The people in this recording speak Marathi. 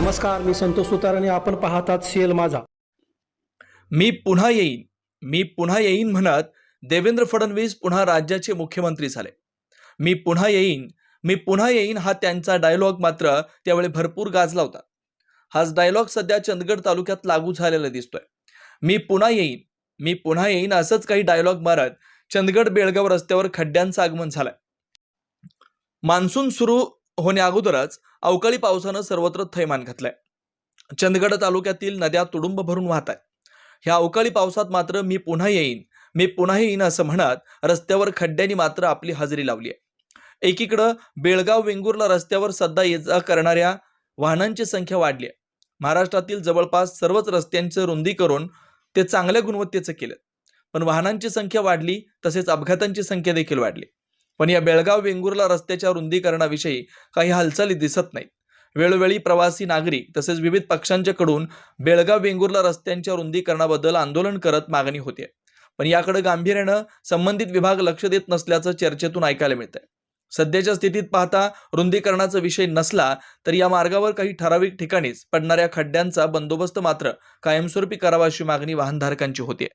नमस्कार मी संतोष सुतार आणि आपण पाहतात सीएल माझा. मी पुन्हा येईन. मी पुन्हा येईन म्हणत देवेंद्र फडणवीस पुन्हा राज्याचे मुख्यमंत्री झाले. मी पुन्हा येईन. मी पुन्हा येईन हा त्यांचा डायलॉग मात्र त्यावेळी भरपूर गाजला होता. हाच डायलॉग सध्या चंदगड तालुक्यात लागू झालेला दिसतोय. मी पुन्हा येईन. मी पुन्हा येईन असंच काही डायलॉग मारत चंदगड बेळगाव रस्त्यावर खड्ड्यांचं आगमन झालंय. मान्सून सुरू होण्या अगोदरच अवकाळी पावसानं सर्वत्र थैमान घातलंय. चंदगड तालुक्यातील नद्या तुडुंब भरून वाहत आहेत. ह्या अवकाळी पावसात मात्र मी पुन्हा येईन मी पुन्हा येईन असं म्हणत रस्त्यावर खड्ड्यांनी मात्र आपली हजेरी लावली आहे. एकीकडं बेळगाव वेंगुर्ला रस्त्यावर सध्या ये जा करणाऱ्या वाहनांची संख्या वाढली आहे. महाराष्ट्रातील जवळपास सर्वच रस्त्यांचं रुंदी करून ते चांगल्या गुणवत्तेचं केलं. पण वाहनांची संख्या वाढली तसेच अपघातांची संख्या देखील वाढली. पण या बेळगाव वेंगुर्ला रस्त्याच्या रुंदीकरणाविषयी काही हालचाली दिसत नाहीत. वेळोवेळी प्रवासी नागरिक तसेच विविध पक्षांच्याकडून बेळगाव वेंगुर्ला रस्त्यांच्या रुंदीकरणाबद्दल आंदोलन करत मागणी होते. पण याकडे गांभीर्यानं संबंधित विभाग लक्ष देत नसल्याचं चर्चेतून ऐकायला मिळतंय. सध्याच्या स्थितीत पाहता रुंदीकरणाचा विषय नसला तर या मार्गावर काही ठराविक ठिकाणीच पडणाऱ्या खड्ड्यांचा बंदोबस्त मात्र कायमस्वरूपी करावा अशी मागणी वाहनधारकांची होती